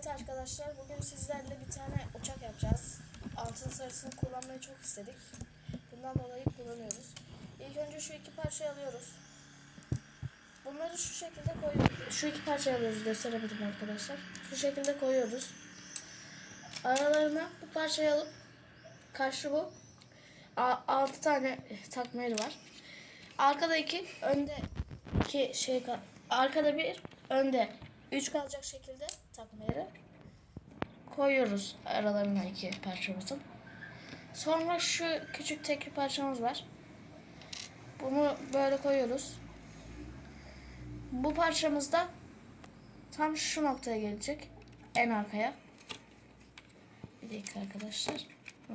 Evet arkadaşlar bugün sizlerle bir tane uçak yapacağız. Altın sarısını kullanmayı çok istedik. Bundan dolayı kullanıyoruz. İlk önce şu iki parçayı alıyoruz. Bunları şu şekilde koyuyoruz. Şu iki parçayı alıyoruz gösteremedim arkadaşlar. Şu şekilde koyuyoruz. Aralarına bu parçayı alıp karşı bu. A- altı tane takma yeri var. Arkada iki, önde iki şey arkada bir, önde üç kalacak şekilde takma koyuyoruz aralarına iki parçamızın. Sonra şu küçük tek parçamız var. Bunu böyle koyuyoruz. Bu parçamız da tam şu noktaya gelecek. En arkaya. Bir dakika arkadaşlar. Hı.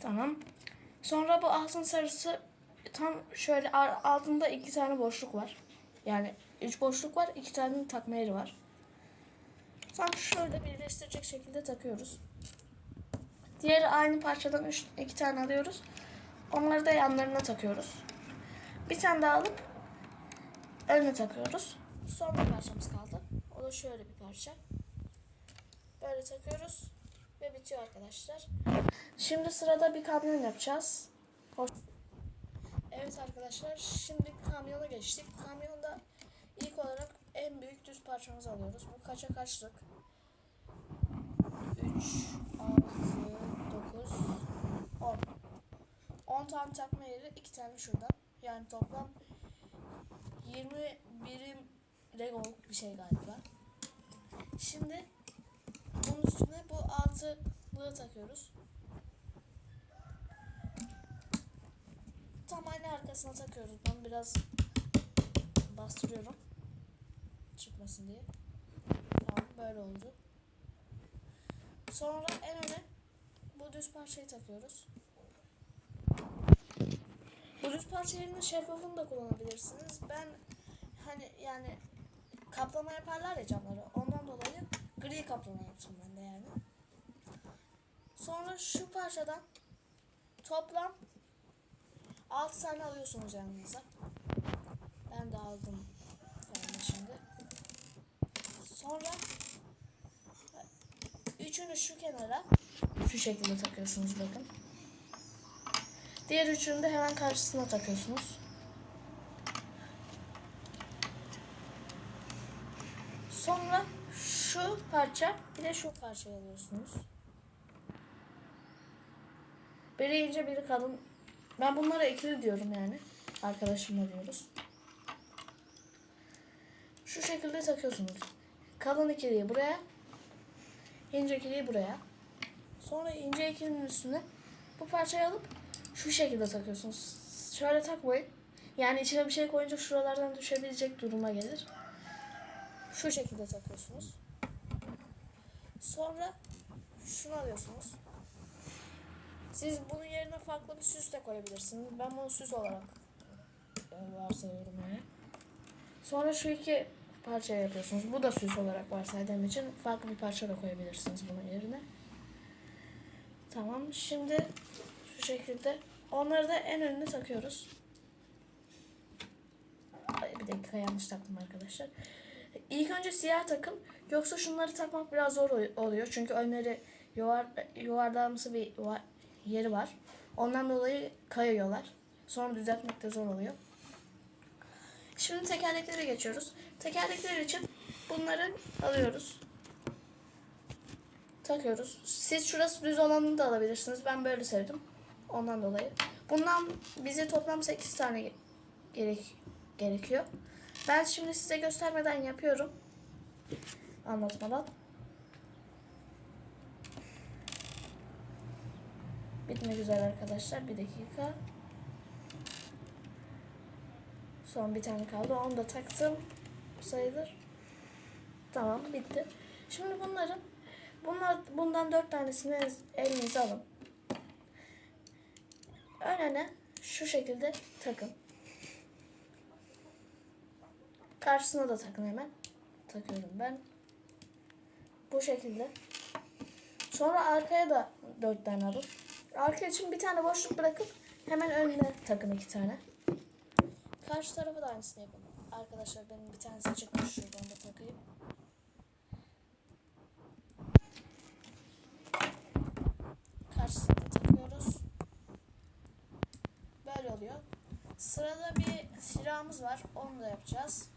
Tamam. Sonra bu altın sarısı tam şöyle altında iki tane boşluk var. Yani üç boşluk var, iki tane takma yeri var. Tam şöyle birleştirecek şekilde takıyoruz. Diğeri aynı parçadan üç, iki tane alıyoruz. Onları da yanlarına takıyoruz. Bir tane daha alıp önüne takıyoruz. Son bir parçamız kaldı. O da şöyle bir parça. Böyle takıyoruz ve bitiyor arkadaşlar. Şimdi sırada bir kamyon yapacağız. Hoş- Evet arkadaşlar şimdi kamyona geçtik. Kamyonda ilk olarak en büyük düz parçamızı alıyoruz. Bu kaça kaçlık? 3, 6, 9, 10. 10 tane takma yeri, 2 tane şurada. Yani toplam 20 birim Legoluk bir şey galiba. Şimdi bunun üstüne bu altılığı takıyoruz. Tam aynı arkasına takıyoruz. Ben biraz bastırıyorum. Çıkmasın diye. Tamam böyle oldu. Sonra en öne bu düz parçayı takıyoruz. Bu düz parça şeffafını da kullanabilirsiniz. Ben hani yani kaplama yaparlar ya camları. Ondan dolayı gri kaplama yaptım ben de yani. Sonra şu parçadan toplam 6 tane alıyorsunuz yanınıza. Ben de aldım şimdi. Sonra üçünü şu kenara şu şekilde takıyorsunuz bakın. Diğer üçünü de hemen karşısına takıyorsunuz. Sonra şu parça bir de şu parçayı alıyorsunuz. Biri ince biri kalın. Ben bunlara ikili diyorum yani. Arkadaşımla diyoruz. Şu şekilde takıyorsunuz. Kalın ikiliyi buraya. ince ikiliyi buraya. Sonra ince ikilinin üstüne bu parçayı alıp şu şekilde takıyorsunuz. Şöyle takmayın. Yani içine bir şey koyunca şuralardan düşebilecek duruma gelir. Şu şekilde takıyorsunuz. Sonra şunu alıyorsunuz. Siz bunun yerine farklı bir süs de koyabilirsiniz. Ben bunu süs olarak e, varsayıyorum yani. Sonra şu iki parçaya yapıyorsunuz. Bu da süs olarak varsaydığım için farklı bir parça da koyabilirsiniz bunun yerine. Tamam. Şimdi şu şekilde onları da en önüne takıyoruz. Ay, bir dakika yanlış taktım arkadaşlar. İlk önce siyah takın. Yoksa şunları takmak biraz zor oluyor. Çünkü önleri yuvar, yuvarlağımsı bir yeri var. Ondan dolayı kayıyorlar. Sonra düzeltmek de zor oluyor. Şimdi tekerleklere geçiyoruz. Tekerlekler için bunları alıyoruz. Takıyoruz. Siz şurası düz olanını da alabilirsiniz. Ben böyle sevdim. Ondan dolayı. Bundan bize toplam 8 tane ge- gerek gerekiyor. Ben şimdi size göstermeden yapıyorum. Anlatmadan. Bitmek üzere arkadaşlar. Bir dakika. Son bir tane kaldı. Onu da taktım. Sayılır. Tamam bitti. Şimdi bunların bunlar bundan dört tanesini elinize alın. Önüne şu şekilde takın. Karşısına da takın hemen. Takıyorum ben. Bu şekilde. Sonra arkaya da dört tane alın. Arka için bir tane boşluk bırakıp hemen önüne takın iki tane. Karşı tarafı da aynısını yapın. Arkadaşlar benim bir tanesi çıkmış şuradan da takayım. Karşısını takıyoruz. Böyle oluyor. Sırada bir silahımız var. Onu da yapacağız.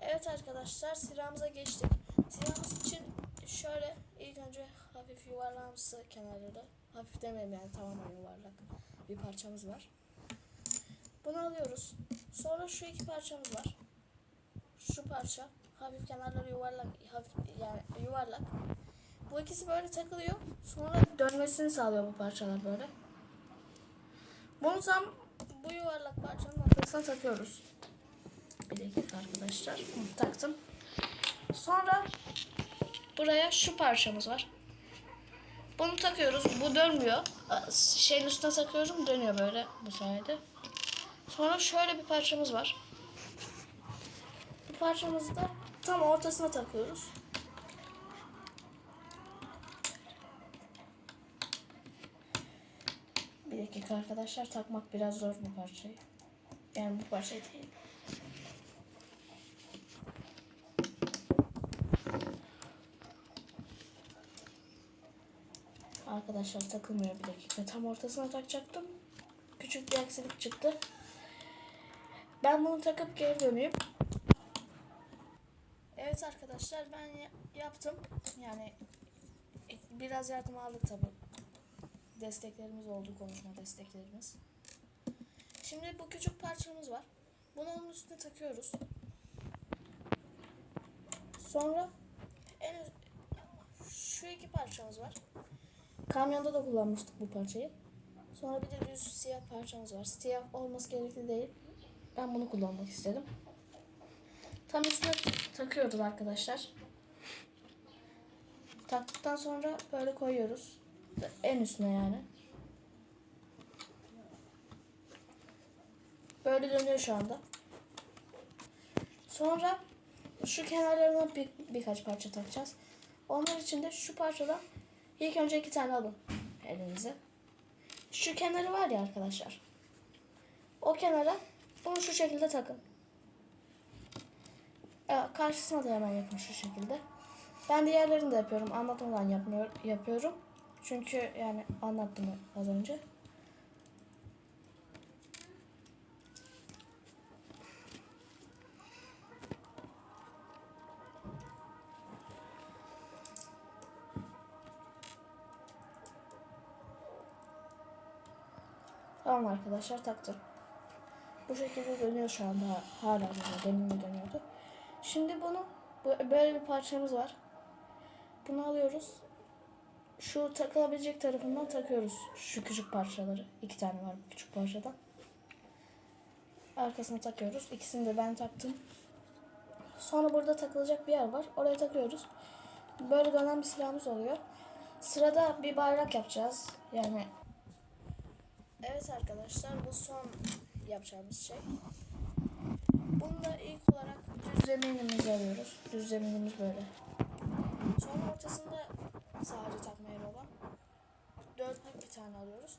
Evet arkadaşlar silahımıza geçtik. Silahımız için şöyle ilk önce hafif yuvarlağımsı kenarları. Hafif demeyeyim yani tamamen yuvarlak bir parçamız var. Bunu alıyoruz. Sonra şu iki parçamız var. Şu parça hafif kenarları yuvarlak hafif yani yuvarlak. Bu ikisi böyle takılıyor. Sonra dönmesini sağlıyor bu parçalar böyle. Bunu tam bu yuvarlak parçanın ortasına takıyoruz. Bir dakika arkadaşlar. Bunu taktım. Sonra buraya şu parçamız var. Bunu takıyoruz. Bu dönmüyor. Şeyin üstüne takıyorum dönüyor böyle bu sayede. Sonra şöyle bir parçamız var. Bu parçamızı da tam ortasına takıyoruz. Bir dakika arkadaşlar takmak biraz zor bu parçayı. Yani bu parçayı değil. Arkadaşlar takılmıyor bir dakika. Tam ortasına takacaktım. Küçük bir aksilik çıktı. Ben bunu takıp geri döneyim. Evet arkadaşlar ben ya- yaptım. Yani biraz yardım aldık tabii. Desteklerimiz oldu konuşma desteklerimiz. Şimdi bu küçük parçamız var. Bunu onun üstüne takıyoruz. Sonra en şu iki parçamız var. Kamyonda da kullanmıştık bu parçayı. Sonra bir de düz siyah parçamız var. Siyah olması gerekli değil. Ben bunu kullanmak istedim. Tam üstüne takıyoruz arkadaşlar. Taktıktan sonra böyle koyuyoruz. En üstüne yani. Böyle dönüyor şu anda. Sonra şu kenarlarına bir, birkaç parça takacağız. Onlar için de şu parçadan ilk önce iki tane alın elinize. Şu kenarı var ya arkadaşlar. O kenara bunu şu şekilde takın. Evet, karşısına da hemen yapın şu şekilde. Ben diğerlerini de yapıyorum. Anlatmadan yapmıyor, yapıyorum. Çünkü yani anlattım az önce. Tamam arkadaşlar taktım. Bu şekilde dönüyor şu anda. Hala dönüyor. Demin de dönüyordu. Şimdi bunu bu- böyle bir parçamız var. Bunu alıyoruz. Şu takılabilecek tarafından takıyoruz. Şu küçük parçaları. İki tane var bu küçük parçadan. Arkasına takıyoruz. İkisini de ben taktım. Sonra burada takılacak bir yer var. Oraya takıyoruz. Böyle dönen bir silahımız oluyor. Sırada bir bayrak yapacağız. Yani Evet arkadaşlar bu son yapacağımız şey. Bunda ilk olarak düz zeminimizi alıyoruz. Düz zeminimiz böyle. Sonra ortasında sadece takma yeri olan dörtlük bir tane alıyoruz.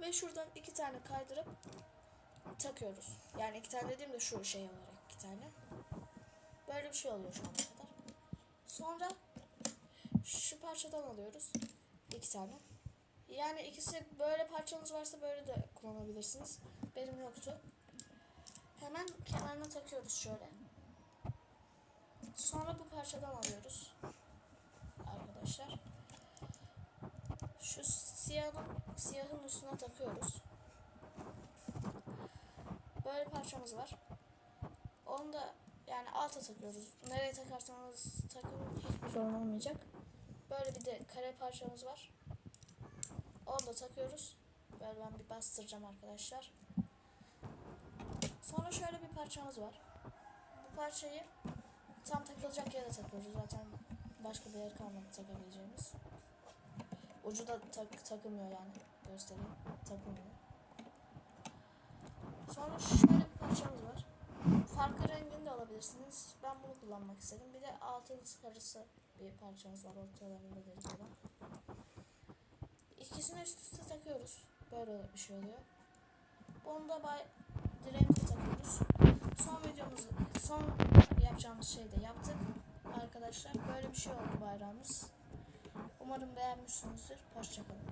Ve şuradan iki tane kaydırıp takıyoruz. Yani iki tane dediğim de şu şey olarak iki tane. Böyle bir şey oluyor şu ana kadar. Sonra şu parçadan alıyoruz. iki tane. Yani ikisi böyle parçanız varsa böyle de kullanabilirsiniz. Benim yoktu. Hemen kenarına takıyoruz şöyle. Sonra bu parçadan alıyoruz. Arkadaşlar. Şu siyahın, siyahın üstüne takıyoruz. Böyle parçamız var. Onu da yani alta takıyoruz. Nereye takarsanız takın hiçbir sorun olmayacak. Böyle bir de kare parçamız var. Onu da takıyoruz. Böyle ben bir bastıracağım arkadaşlar. Sonra şöyle bir parçamız var. Bu parçayı tam takılacak yere takıyoruz. Zaten başka bir yer kalmadı takabileceğimiz. Ucu da tak, takılmıyor yani. Göstereyim. Takılmıyor. Sonra şöyle bir parçamız var. Farklı rengini de alabilirsiniz. Ben bunu kullanmak istedim. Bir de altın sarısı bir parçamız var. Ortalarında delik olan. İkisini üst üste takıyoruz. Böyle bir şey oluyor. Bunu da bay direğimize takıyoruz. Son videomuzu, son yapacağımız şeyi de yaptık. Arkadaşlar böyle bir şey oldu bayrağımız. Umarım beğenmişsinizdir. Hoşçakalın.